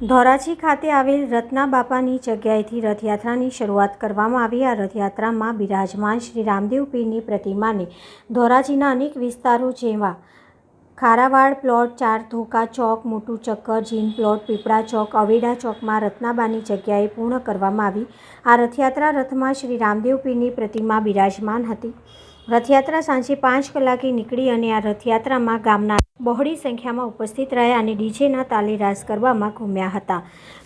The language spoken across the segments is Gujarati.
ધોરાજી ખાતે આવેલ રત્ના બાપાની જગ્યાએથી રથયાત્રાની શરૂઆત કરવામાં આવી. આ રથયાત્રામાં બિરાજમાન શ્રી રામદેવ પીરની પ્રતિમાને ધોરાજીના અનેક વિસ્તારો જેવા ખારાવાડ પ્લોટ, ચાર ધોકા ચોક, મોટું ચક્કર, જીન પ્લોટ, પીપળા ચોક, અવેડા ચોકમાં રત્નાબાની જગ્યાએ પૂર્ણ કરવામાં આવી. આ રથયાત્રા રથમાં શ્રી રામદેવ પીરની પ્રતિમા બિરાજમાન હતી. રથયાત્રા સાંજે પાંચ કલાકે નીકળી અને આ રથયાત્રામાં ગામના બહોળી સંખ્યામાં ઉપસ્થિત રહ્યા અને ડીજેના તાલે રાસ કરવામાં ઘૂમ્યા હતા.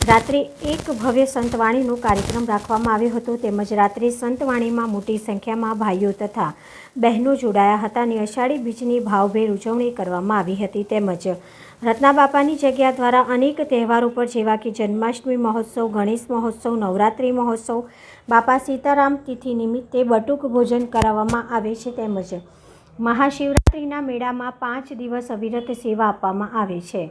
રાત્રે એક ભવ્ય સંતવાણીનો કાર્યક્રમ રાખવામાં આવ્યો હતો તેમજ રાત્રે સંતવાણીમાં મોટી સંખ્યામાં ભાઈઓ તથા બહેનો જોડાયા હતા અને અષાઢી બીજની ભાવભેર ઉજવણી કરવામાં આવી હતી તેમજ રત્ના બાપાની જગ્યા દ્વારા અનેક તહેવારો પર જેવા કે જન્માષ્ટમી મહોત્સવ, ગણેશ મહોત્સવ, નવરાત્રિ મહોત્સવ, બાપા સીતારામ તિથિ નિમિત્તે બટુક ભોજન કરાવવામાં આવે છે તેમજ મહાશિવરાત્રિના મેળામાં પાંચ દિવસ અવિરત સેવા આપવામાં આવે છે.